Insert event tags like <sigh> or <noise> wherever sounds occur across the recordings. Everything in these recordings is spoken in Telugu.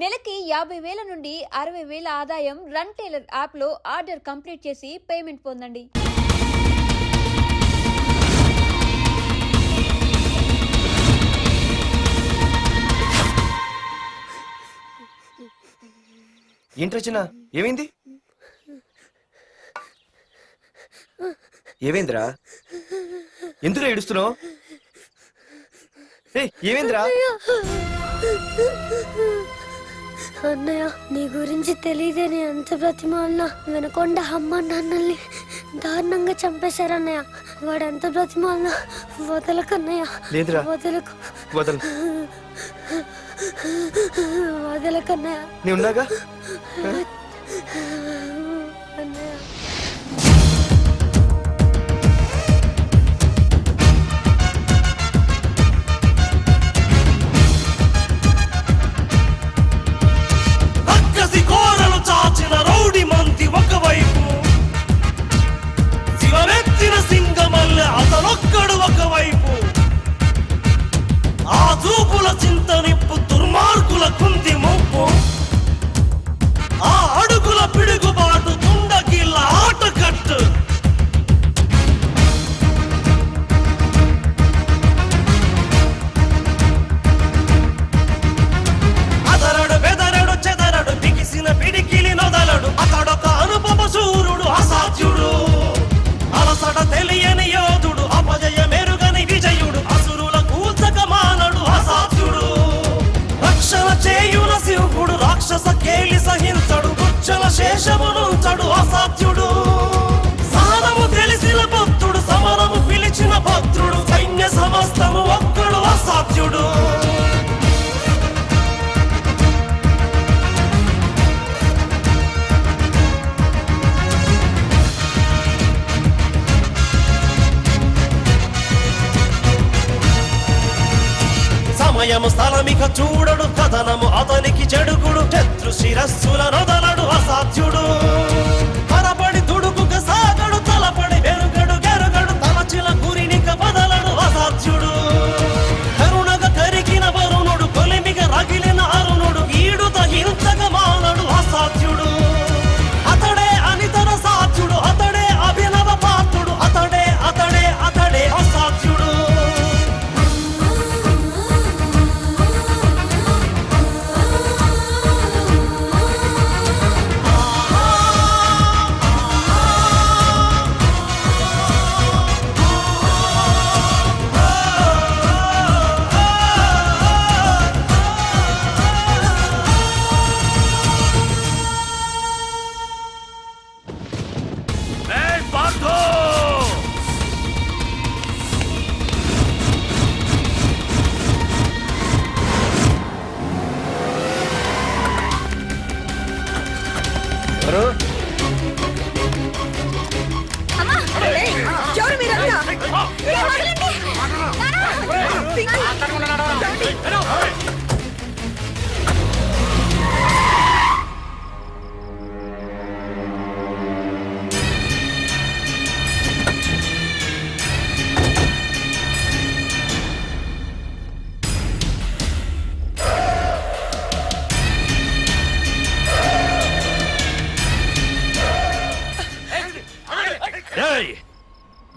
నెలకి యాభై వేల నుండి అరవై వేల ఆదాయం రన్ టైలర్ యాప్లో ఆర్డర్ కంప్లీట్ చేసి పేమెంట్ పొందండి. ఏంటి రచన ఏమైంది? ఏమైందిరా? ఎందుకు ఏడుస్తున్నావు? ఏయ్, ఏమైందిరా? అన్నయ్య నీ గురించి తెలియదని ఎంత బ్రతిమాలినా. వినకుండా అమ్మ నాన్నల్ని దారుణంగా చంపేశారన్నయ్య. వాడు ఎంత బ్రతిమాలినా వదలకన్నయ్య లేదురా. వదలకు వదలు. వదలకన్నయ్య ఉన్నాగా? అతనొక్కడు ఒకవైపు. ఆ చూపుల చింత నిప్పు దుర్మార్గుల కుంది ముప్పు. ఆ అడుగుల పిడుగుబాటు సమయము స్థలమిక చూడడు కథనము అతనికి చెడుకుడు శత్రు శిరస్సుల నొదలడు అసాధ్యుడు.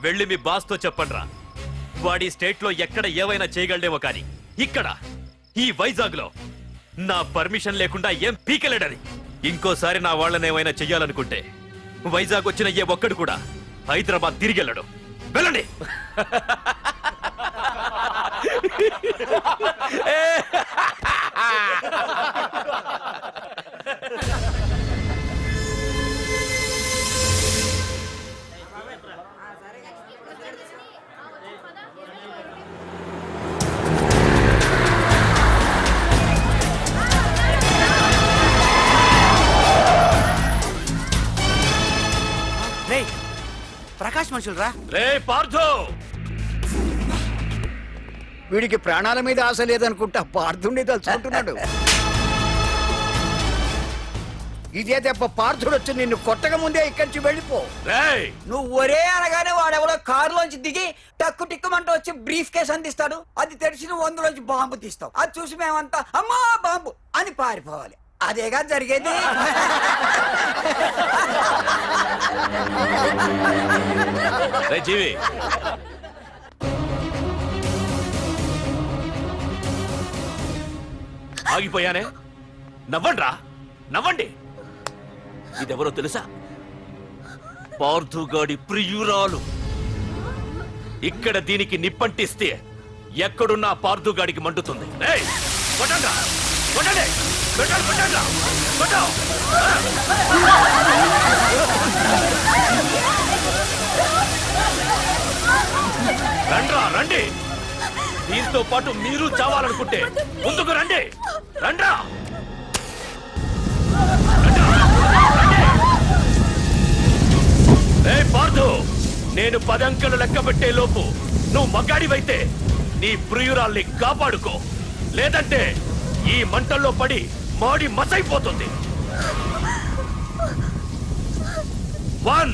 వెళ్ళి మీ బాస్తో చెప్పండి రా వాడి స్టేట్లో ఎక్కడ ఏవైనా చేయగలడేమో కానీ ఇక్కడ ఈ వైజాగ్లో నా పర్మిషన్ లేకుండా ఏం పీకలేడని ఇంకోసారి నా వాళ్ళని ఏమైనా చెయ్యాలనుకుంటే వైజాగ్ వచ్చిన ఏ ఒక్కడు కూడా హైదరాబాద్ తిరిగి వెళ్ళడు. వెళ్ళండి రే <laughs> ప్రకాష్ మనుషులు రా పార్థో! వీడికి ప్రాణాల మీద ఆశ లేదనుకుంటా పార్థుండి తలుచుకుంటున్నాడు. ఇదే దెబ్బ పార్థుడు వచ్చి నిన్ను కొట్టక ముందే ఇక్కడి నుంచి వెళ్ళిపో. రేయ్! నువ్వు ఒరే అనగానే వాడెవడో కారులోంచి దిగి టక్కు టిక్కుమంటూ వచ్చి బ్రీఫ్ కేస్ అందిస్తాడు. అది తెరిచి నువ్వు అందులోంచి బాంబు తీస్తావు. అది చూసి మేమంతా అమ్మా బాంబు! అని పారిపోవాలి. అదేగా జరిగేది. రే జీవి. ఆగిపోయానే? నవ్వండ్రా. నవ్వండి. ఇదెవరో తెలుసా? పార్థుగాడి ప్రియురాలు. ఇక్కడ దీనికి నిప్పంటిస్తే ఎక్కడున్నా పార్థుగాడికి మండుతుంది. ఏయ్, కొట్టండ్రా, కొట్టండి, రండ్రా రండి. దీంతో పాటు మీరు చావాలనుకుంటే ముందుకు రండి. రండ్రా. రండ్రా, పార్థు నేను పదంకెలు లెక్క పెట్టే లోపు నువ్వు మగాడివైతే నీ ప్రియురాల్ని కాపాడుకో. లేదంటే ఈ మంటల్లో పడి మాడి మసైపోతుంది. వన్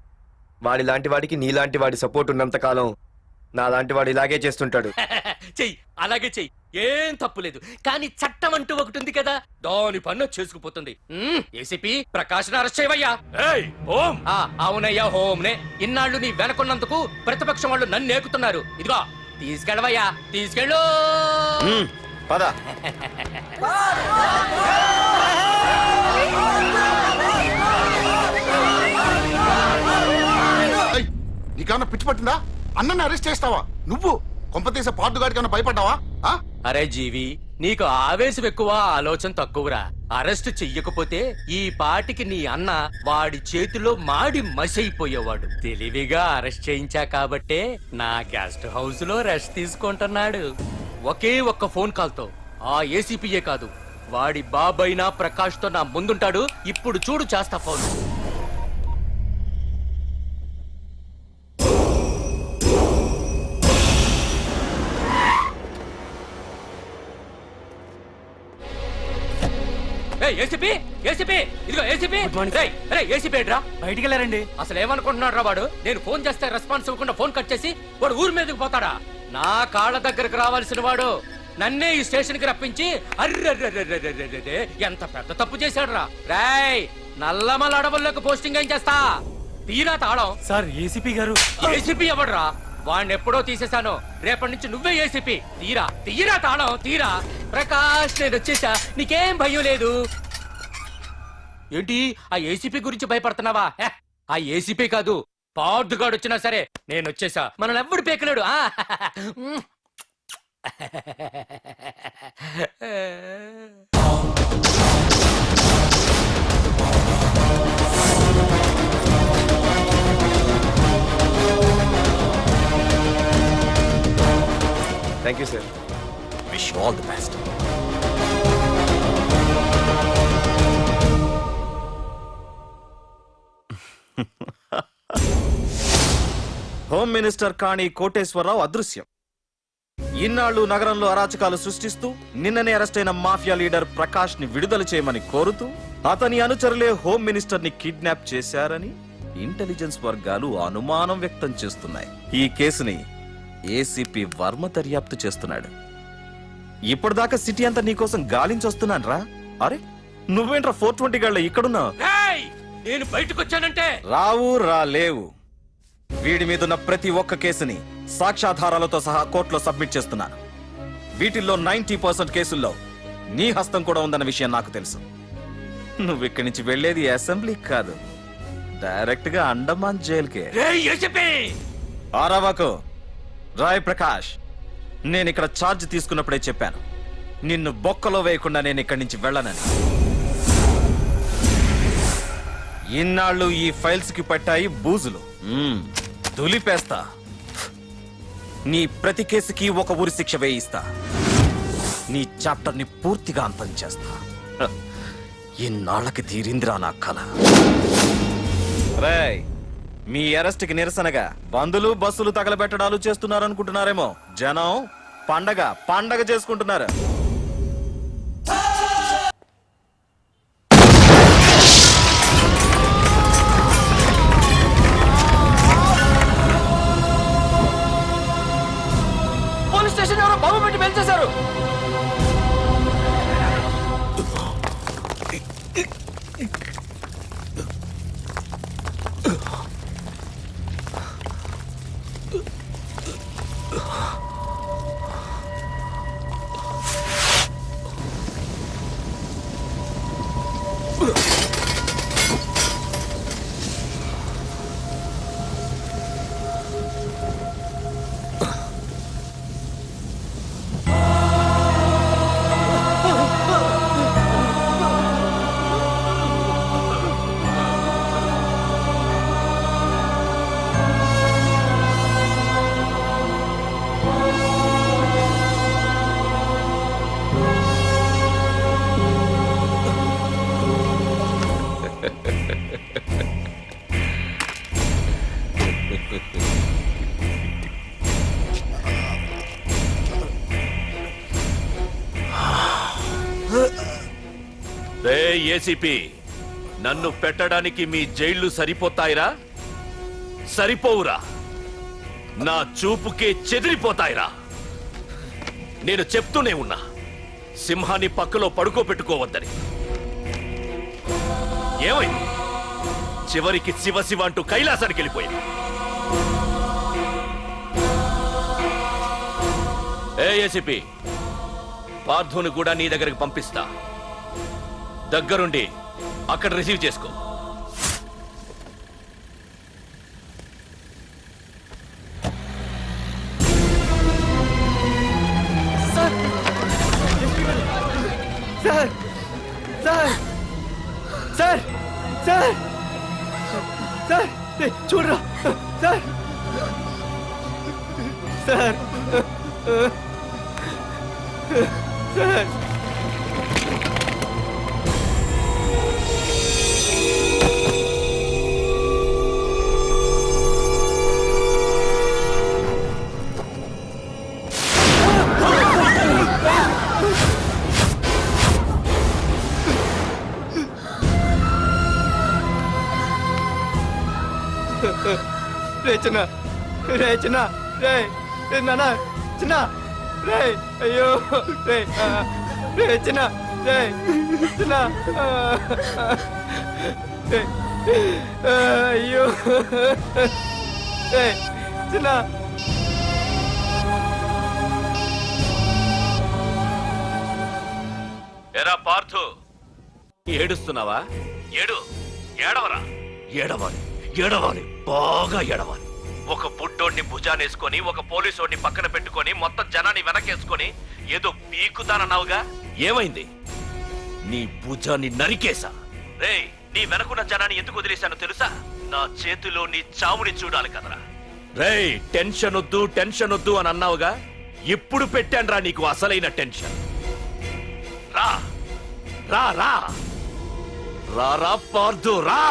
వాడిలాంటి వాడికి నీలాంటి వాడి సపోర్ట్ ఉన్నంత కాలం నాలాంటి వాడు ఇలాగే చేస్తుంటాడు. <laughs> చెయ్యి అలాగే చెయ్యి. ఏం తప్పులేదు కానీ చట్టం అంటూ ఒకటి ఉంది కదా దాని పన్ను చేసుకుపోతుంది. ఏసీపీ ప్రకాశ్ అరెస్ట్ చేయవయ్యా ఏయ్ ఓం. ఆ, అవునయ్యా హోమ్నే. ఇన్నాళ్ళు నీ వెనకున్నందుకు ప్రతిపక్షం వాళ్ళు నన్ను ఏకుతున్నారు. ఇదిగో తీసుకెళ్ళవయ్యా తీసుకెళ్ళు. పద. <laughs> పట్టిందా? అన్నని అరెస్ట్ చేస్తావా? నువ్వు కొంపతీసే పాటుగాడికి ఏమన్నా భయపడ్డావా? ఆ? అరే జీవి నీకు ఆవేశం ఎక్కువ ఆలోచన తక్కువరా? అరెస్ట్ చెయ్యకపోతే ఈ పాటికి నీ అన్న వాడి చేతిలో మాడి మసైపోయేవాడు. తెలివిగా అరెస్ట్ చేయించా కాబట్టే నా గెస్ట్ హౌస్లో రెస్ట్ తీసుకుంటున్నాడు. ఒకే ఒక్క ఫోన్ కాల్తో. ఆ ఏసీపీయే కాదు. వాడి బాబైనా ప్రకాష్తో నా ముందుంటాడు. ఇప్పుడు చూడు చేస్తా ఫోన్. ఏసీపీ ఏసీపీ ఇదిగో ఏసీపీ. ఏసీపీ ఏంట్రా? బయటికి వెళ్ళారండి. అసలు ఏమనుకుంటున్నాడు రా వాడు? నేను ఫోన్ చేస్తే రెస్పాన్స్ ఇవ్వకుండా ఫోన్ కట్ చేసి వాడు ఊరి మీదకి పోతాడా? నా కాళ్ళ దగ్గరకు రావాల్సిన వాడు నన్నే ఈ స్టేషన్కి రప్పించి అర్రెర్రెర్రెర్రెర్రెర్రె ఎంత పెద్ద తప్పు చేశాడు రా రాయ్ నల్లమల అడవుల్లోకి పోస్టింగ్ ఏం చేస్తా? తీరా తాళం. సార్ ఏసీపీ గారు. ఏసీపీ ఎవడ్రా? వాడిని ఎప్పుడో తీసేశాను. రేపటి నుంచి నువ్వే ఏసీపీ. తీరా తీరా తాళం తీరా. ప్రకాష్ నేను వచ్చేసా. నీకేం భయం లేదు. ఏంటి? ఆ ఏసీపీ గురించి భయపడుతున్నావా? హే, ఆ ఏసీపీ కాదు. పార్దుగాడు వచ్చినా సరే నేను వచ్చేసా. మనల్ని ఎవ్వడు పేకలేడు. ఆ ఉమ్. Thank you sir wish all the best home minister Kani Koteswararao అదృశ్యం ఇన్నాళ్ళు నగరంలో అరాచకాలు సృష్టిస్తూ నిన్ననే అరెస్ట్ అయిన మాఫియా లీడర్ ప్రకాష్ని విడుదల చేయమని కోరుతూ అతని అనుచరులే హోమ్ మినిస్టర్ని కిడ్నాప్ చేశారని ఇంటెలిజెన్స్ వర్గాలు అనుమానం వ్యక్తం చేస్తున్నాయి ఈ కేసుని ఏసీపీ వర్మ దర్యాప్తు చేస్తున్నాడు. ఇప్పటిదాకా సిటీ అంతా నీకోసం గాలించొస్తున్నాను రా అరే నువ్వేంట్రా ఫోర్ ట్వంటీ గళ్ళ ఇక్కడున్నావు! నేను బయటకు వచ్చానంటే రావు రా లేవు. వీడి మీదున్న ప్రతి ఒక్క కేసుని సాక్ష్యాధారాలతో సహా కోర్టులో సబ్మిట్ చేస్తున్నాను వీటిల్లో నైన్టీ పర్సెంట్ కేసుల్లో నీ హస్తం కూడా ఉందన్న విషయం నాకు తెలుసు. నువ్వు ఇక్కడి నుంచి వెళ్ళేది అసెంబ్లీ కాదు. డైరెక్ట్గా అండమాన్ జైలుకే. ఆరావాకు రాయ్ ప్రకాష్ నేను ఇక్కడ ఛార్జ్ తీసుకున్నప్పుడే చెప్పాను. నిన్ను బొక్కలో వేయకుండా నేను ఇక్కడి నుంచి వెళ్ళనని. ఇన్నాళ్ళు ఈ ఫైల్స్కి పట్టాయి బూజులు. మ్మ్, దులిపేస్తా. నీ ప్రతి కేసుకి ఒక ఊరి శిక్ష వేయిస్తా. నీ చాప్టర్ని పూర్తిగా అంతం చేస్తా. హ, ఇన్నాళ్ళకి తీరిందిరా నా కళ రేయ్ మీ అరెస్ట్కి నిరసనగా బందులు బస్సులు తగలబెట్టడాలు చేస్తున్నారనుకుంటున్నారేమో. జనం పండగ పండగ చేసుకుంటున్నారు. పోలీస్ స్టేషన్ ఎవరో బాబు పెట్టి పెంచేశారు ఏసీపీ నన్ను పెట్టడానికి మీ జైళ్ళు సరిపోతాయిరా? సరిపోవురా. నా చూపుకే చెదిరిపోతాయిరా. నేను చెప్తూనే ఉన్నా సింహాన్ని పక్కలో పడుకోబెట్టుకోవద్దని. ఏమైంది? చివరికి శివ శివ అంటూ కైలాసానికి వెళ్ళిపోయింది ఏ ఏసీపీ పార్థుని కూడా నీ దగ్గరికి పంపిస్తా. దగ్గరుండి అక్కడ రిసీవ్ చేసుకో. Sir! Sir! Sir! Sir! Sir! చూడరా! సార్! సార్! సార్! చిన్న. రే చిన్న. రే నాన్న. చిన్న. రే అయ్యో. రే రే చిన్న. రే చిన్న. అయ్యో. రే చిన్న. ఎరా పార్థు. ఏడుస్తున్నావా? ఏడు. ఏడవరా. ఏడవాలి. ఏడవాలి. బాగా ఏడవాలి. ఒక బుడ్డోడిని భుజానేసుకొని ఒక పోలీసోడిని పక్కన పెట్టుకొని మొత్తం జనాన్ని వెనకేసుకొని ఏదో పీకుతానన్నావుగా? ఏమైంది? నీ భుజాన్ని నరికేశా? రేయ్ నీ వెనకున్న జనాన్ని ఎందుకు వదిలేశానో తెలుసా? నా చేతిలో నీ చావుని చూడాలి కదరా. రేయ్ టెన్షన్ వద్దు టెన్షన్ వద్దు అని అన్నావుగా? ఇప్పుడు పెట్టానురా నీకు అసలైన టెన్షన్. రా. రా రా. రా రా పార్దు రా.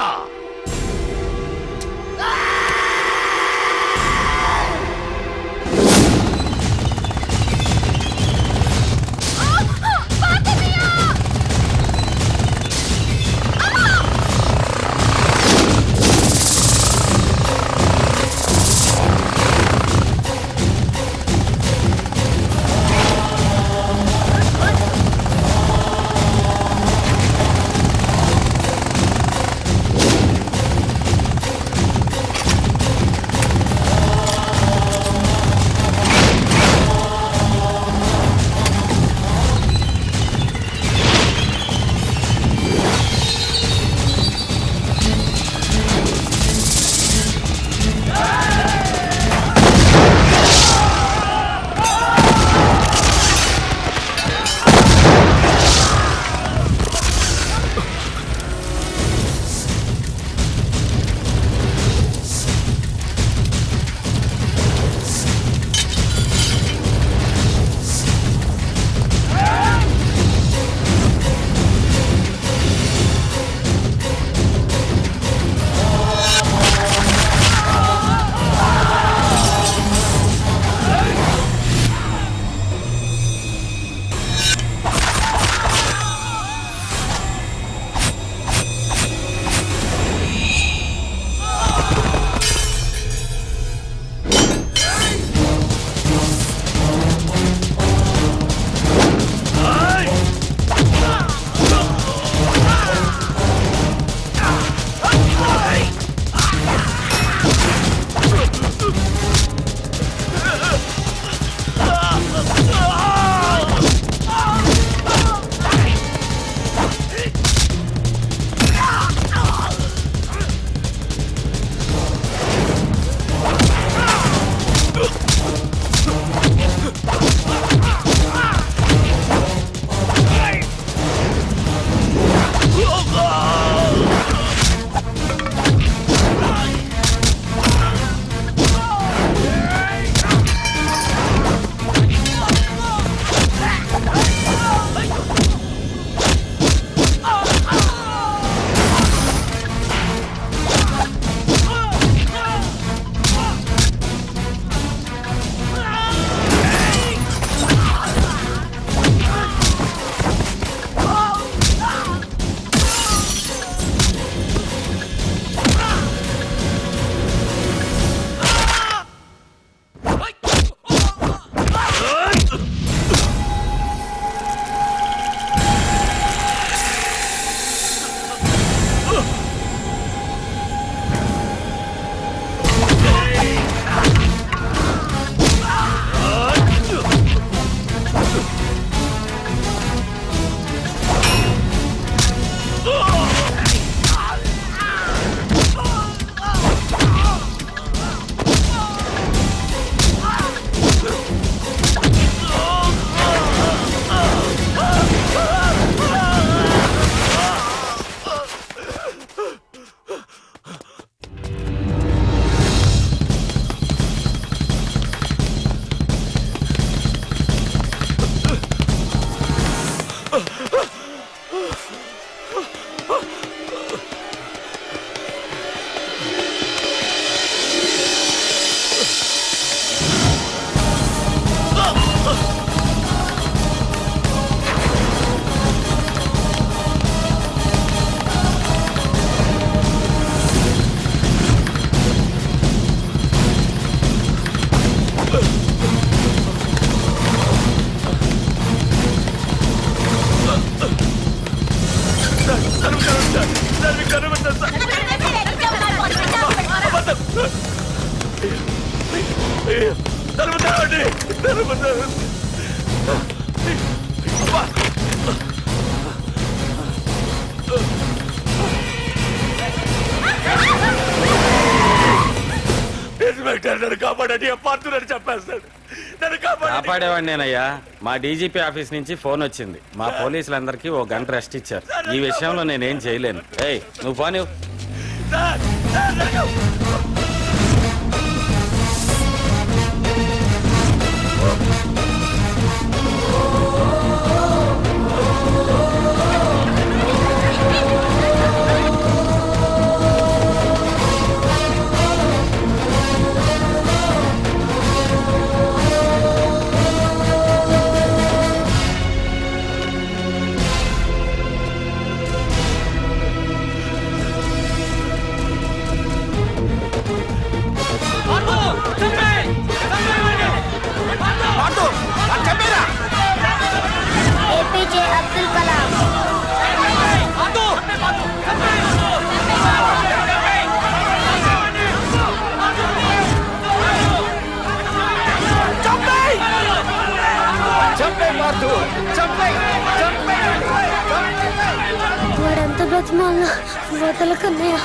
కాపాడండి నేనయ్యా మా డీజీపీ ఆఫీస్ నుంచి ఫోన్ వచ్చింది మా పోలీసులందరికీ ఓ గంట రెస్ట్ ఇచ్చారు ఈ విషయంలో నేనేం చేయలేను ఏయ్ నువ్వు ఫోన్ సార్ వాడు ఎంత బ్రతిమాలనా వదలకన్నయ్య